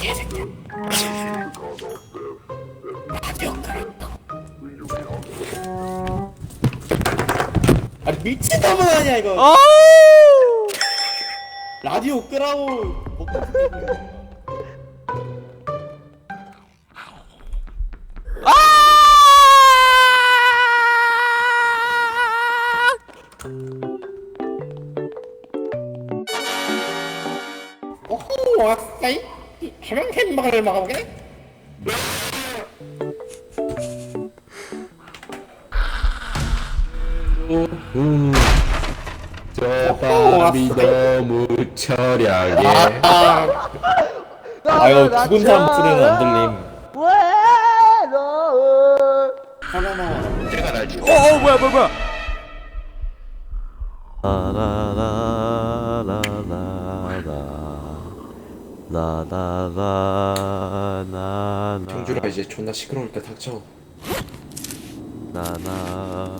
개새끼. 라디오 끄라고. 아니 미친놈은 아니야 이거. 아우! 라디오 끄라고. 먹고 싶은 거. 오호 왔어이? 해명 햄버거를 먹어보게? 저 어허, 밤이. 너무 처량해 아, 아 이거 죽은 사람 목소리는 안 들림. 외로워 하나나. 내가 날 죽여 어, 어 뭐야 뭐야 뭐야 라라 나나나나나. 경주가 이제 존나 시끄러우니까 닥쳐. 나나.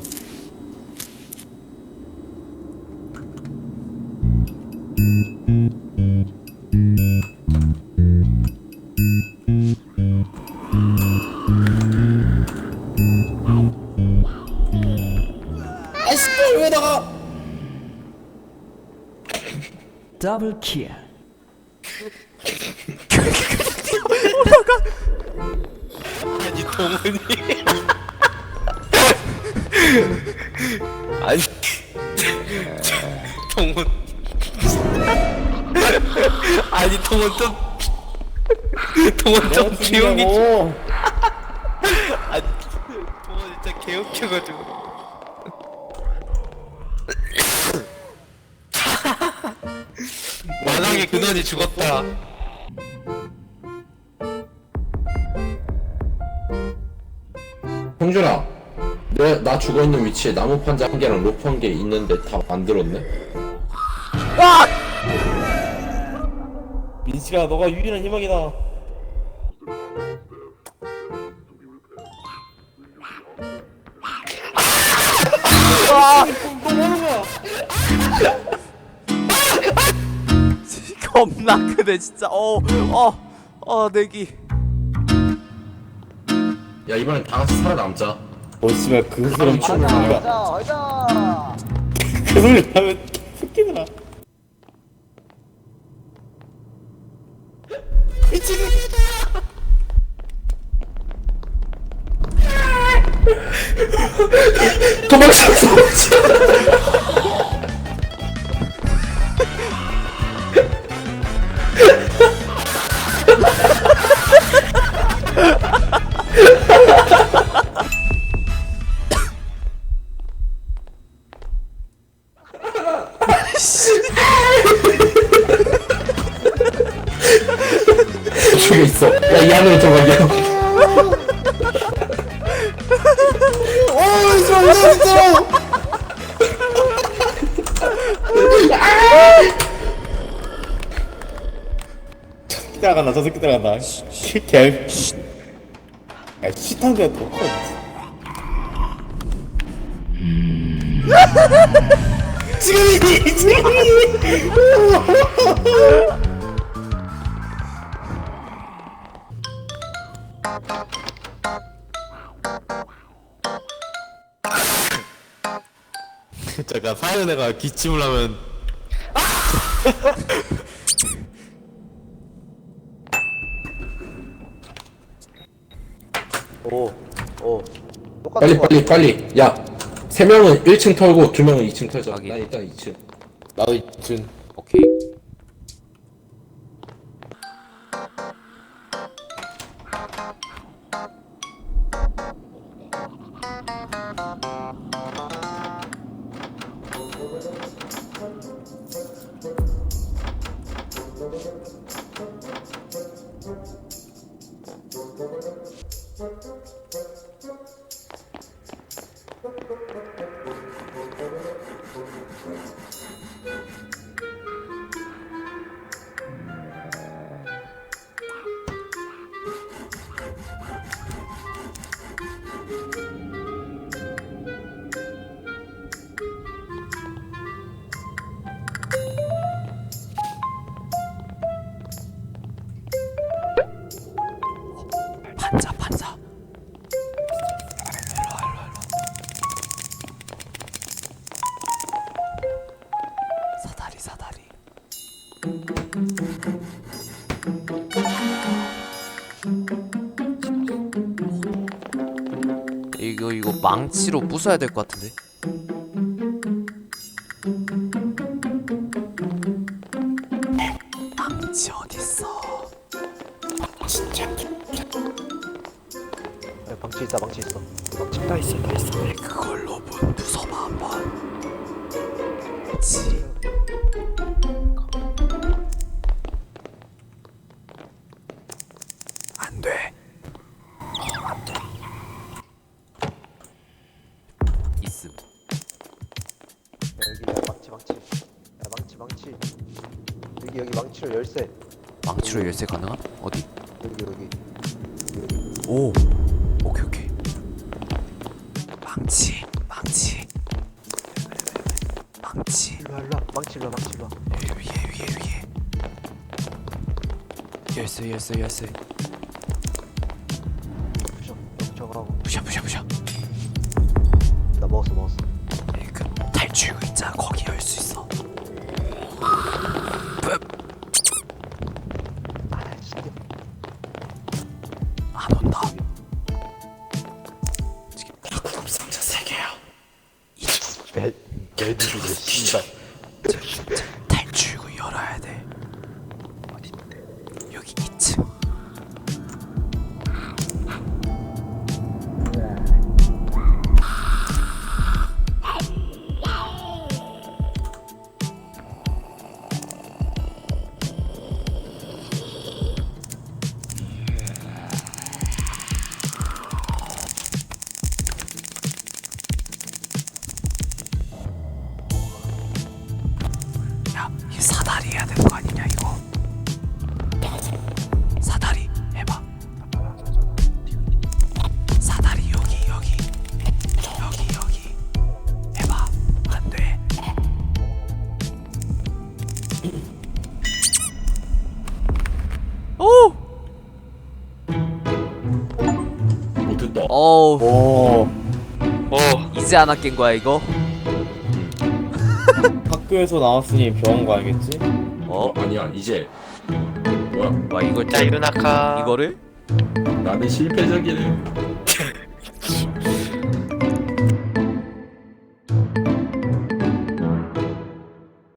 아이씨 왜 나가. 더블 킬 아니 동훈이. 아니 동훈 아니 동훈 좀 동훈 좀 조용히 좀. 오. 아니 동훈 진짜 개웃겨가지고. 만왕의 근원이 죽었다 경주라 내, 나 죽어있는 위치에 나무 판자 한 개랑 로프 한 개 있는데 다 만들었네? 민식아 너가 유일한 희망이다. 겁나 크네 진짜 어어어 내기 야 이번엔 다 같이 살아남자 어 씨발 그 소리 미친놈아. 가자 가자 그 소리 하면 죽여있어. 야이 하늘에 저거야 오 진짜 진짜 따라간다 저 새끼 따라간다. 개야 시탄 거야 또 지금 이지, 지금이지. 잠깐 사연 애가 기침을 하면. 오 오. 똑같은 빨리 거 빨리 빨리. 야 세 명은 1층 털고 두 명은 2층 털자 확인. 난 일단 2층 나도 이쯤. 오케이 이거 이거 망치로 부숴야 될 것 같은데? 망치 어딨어? 진짜 야, 망치 있다 망치 있어. 망치 여기 여기 망치로 열쇠 망치로 열쇠 가능함? 어디? 여기 여기 오. 오케이 오케이. 망치, 망치. 망치. 일로 와 일로 와 망치 일로 와 망치 일로 와 위에 위에 위에. 열쇠 열쇠 열쇠. 부셔 저거 하고 부셔 부셔 부셔. 나 먹었어 먹었어 그 탈출 의자 거기 열 수 있어. Shit. 사다리 해야 되는 거 아니냐 이거? 사다리 해봐. 사다리 여기 여기 여기 여기 해봐. 안 돼. 오. 오 됐다 어우 오 어 이제 안 아낀 거야 이거? 학교에서 나왔으니 병원 가야겠지? 어? 어 아니야 이제 뭐야 와 이걸 자 이루나카 이거를? 나는 실패적이네